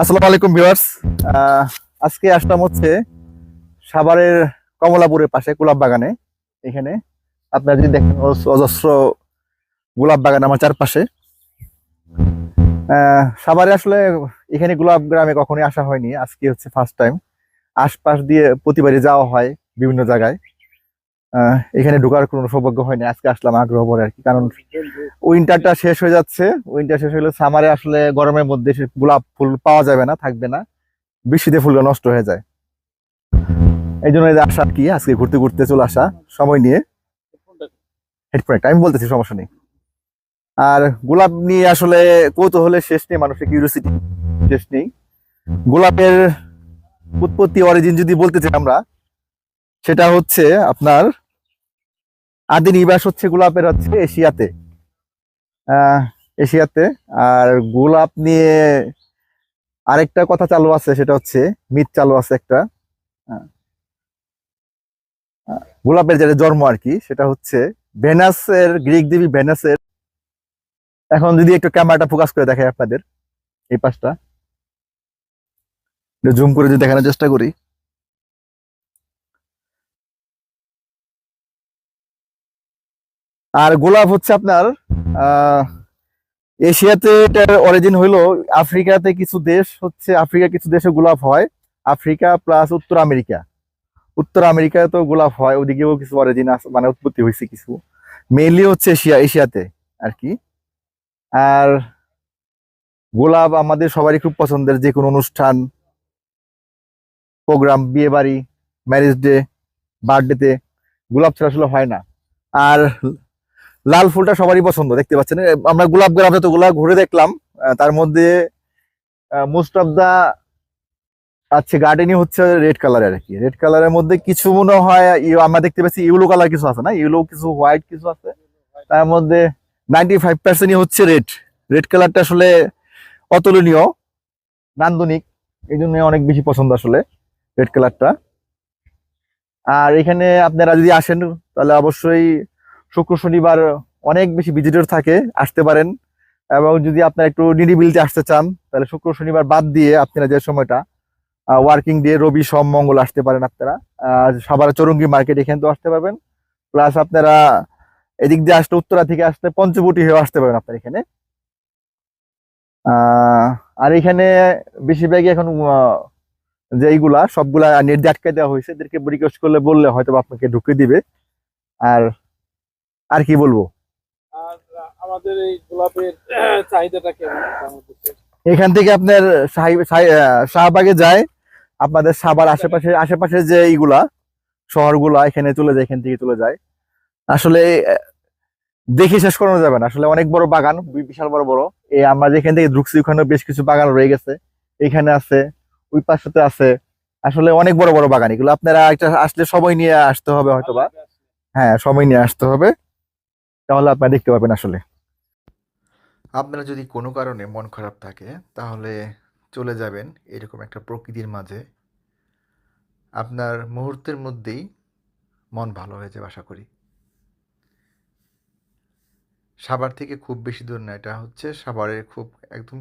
আসসালামু আলাইকুম ভিউয়ার্স। আজকে আসলাম হচ্ছে সাভারের কমলাপুরের পাশে গোলাপ বাগানে। এখানে আপনারা যদি দেখেন অজস্র গোলাপ বাগান আমার চারপাশে। সাভারে আসলে এখানে গোলাপ গ্রামে কখনোই আসা হয়নি। আজকে হচ্ছে ফার্স্ট টাইম আশপাশ দিয়ে প্রতিবারই যাওয়া হয় বিভিন্ন জায়গায়। এখানে ঢোকার কোনো সৌভাগ্য হয়নি, আজকে আসলাম আগ্রহ পরে আর কি। কারণ উইন্টারটা শেষ হয়ে যাচ্ছে উইন্টার শেষ হলে সামারে আসলে গরমের মধ্যে গোলাপ ফুল পাওয়া যাবে না, থাকবে না। বৃষ্টিতে ফুলগুলো নষ্ট হয়ে যায়। এই জন্য আসা কি, আজকে ঘুরতে ঘুরতে চলে আসা, সময় নিয়ে। হেডফোন আমি বলতেছি, সমস্যা নেই। আর গোলাপ নিয়ে আসলে কৌতূহলের শেষ নেই, মানুষের কিউরিয়াসিটি শেষ নেই। গোলাপের উৎপত্তি অরিজিন যদি বলতে চাই আমরা সেটা হচ্ছে আপনার আদি নিবাস হচ্ছে গোলাপের হচ্ছে এশিয়াতে। এশিয়াতে। আর গোলাপ নিয়ে আরেকটা কথা চালু আছে, সেটা হচ্ছে মিথ চালু আছে একটা। গোলাপের যেটা জন্ম আর কি, সেটা হচ্ছে ভেনাসের, গ্রিক দেবী ভেনাসের। এখন যদি একটু ক্যামেরাটা ফোকাস করে দেখাই আপনাদের, এই পাশটা। জুম করে যদি দেখানোর চেষ্টা করি। আর গোলাপ হচ্ছে আপনার এশিয়াতে এটার অরিজিন হইল, আফ্রিকাতে কিছু দেশ হচ্ছে আফ্রিকা কিছু দেশে গোলাপ হয়, আফ্রিকা প্লাস উত্তর আমেরিকা। উত্তর আমেরিকায় তো গোলাপ হয়, ওদিকেও কিছু অরিজিন মানে উৎপত্তি হয়েছে কিছু। মেইনলি হচ্ছে এশিয়া, এশিয়াতে আর কি। আর গোলাপ আমাদের সবারই খুব পছন্দের, যে কোনো অনুষ্ঠান প্রোগ্রাম বিয়ে বাড়ি ম্যারেজ ডে বার্থডেতে গোলাপ ছাড়া আসলে হয় না। আর লাল ফুলটা সবারই পছন্দ, দেখতে পাচ্ছেন? আমরা গোলাপ গ্রাম যতগুলা ঘুরে দেখলাম তার মধ্যে মোস্ট অফ দা আচ্ছা গার্ডেনই হচ্ছে রেড কালারের আর কি। রেড কালারের মধ্যে কিছু মনে হয় আমরা দেখতে পাচ্ছি ইউলো কালার কিছু আছে না? ইউলো কিছু হোয়াইট কিছু আছে। তার মধ্যে নাইনটি ফাইভ পার্সেন্টই হচ্ছে রেড রেড কালারটা আসলে অতুলনীয়, নান্দনিক, এই জন্য অনেক বেশি পছন্দ আসলে রেড কালারটা আর এখানে আপনারা যদি আসেন, তাহলে অবশ্যই শুক্র শনিবার অনেক বেশি ভিজিটর থাকে, আসতে পারেন। এবং যদি আপনারা একটু নিরিবিলিতে আসতে চান, তাহলে শুক্র শনিবার বাদ দিয়ে আপনারা যে সময়টা ওয়ার্কিং ডে রবি, সোম, মঙ্গল আসতে পারেন আপনারা। সাভার চরঙ্গি মার্কেট এখানে তো আসতে পারবেন। প্লাস আপনারা এদিক দিয়ে আসতে উত্তরা থেকে আসতে পঞ্চবটি হয়ে আসতে পারেন আপনার এখানে। আর এখানে বেশিরভাগই এখন যে এইগুলা, সবগুলা নেট দিয়ে আটকে দেওয়া হয়েছে। এদেরকে রিকোয়েস্ট করলে বললে হয়তো আপনাকে ঢুকে দিবে। আর আর কি বলব? আমাদের এই গোলাপের চাহিদাটা কেমন? এখান থেকে আপনার শাহবাগে যায়। আপনাদের সাবার আশেপাশে আশেপাশে যে এইগুলা শহরগুলা এখানে চলে যায় এখান থেকে চলে যায়। আসলে দেখে শেষ করানো যাবে না। আসলে অনেক বড় বাগান বিশাল বড় বড়। এই আমরা যেখান থেকে ঢুকছি ওখানে বেশ কিছু বাগান রয়ে গেছে। এখানে আছে ওই পাশে আছে। আসলে অনেক বড় বড় বাগান। এগুলো আপনারা একটা আসলে সময় নিয়ে আসতে হবে হয়তোবা। হ্যাঁ সময় নিয়ে আসতে হবে। তাহলে আপনারা দেখতে পাবেন আসলে। আপনারা যদি কোনো কারণে মন খারাপ থাকে, তাহলে চলে যাবেন এরকম একটা প্রকৃতির মাঝে। আপনার মুহূর্তের মধ্যেই মন ভালো হয়ে যাবে, আশা করি। সাবার থেকে খুব বেশি দূর না, এটা হচ্ছে সাভারের খুব একদম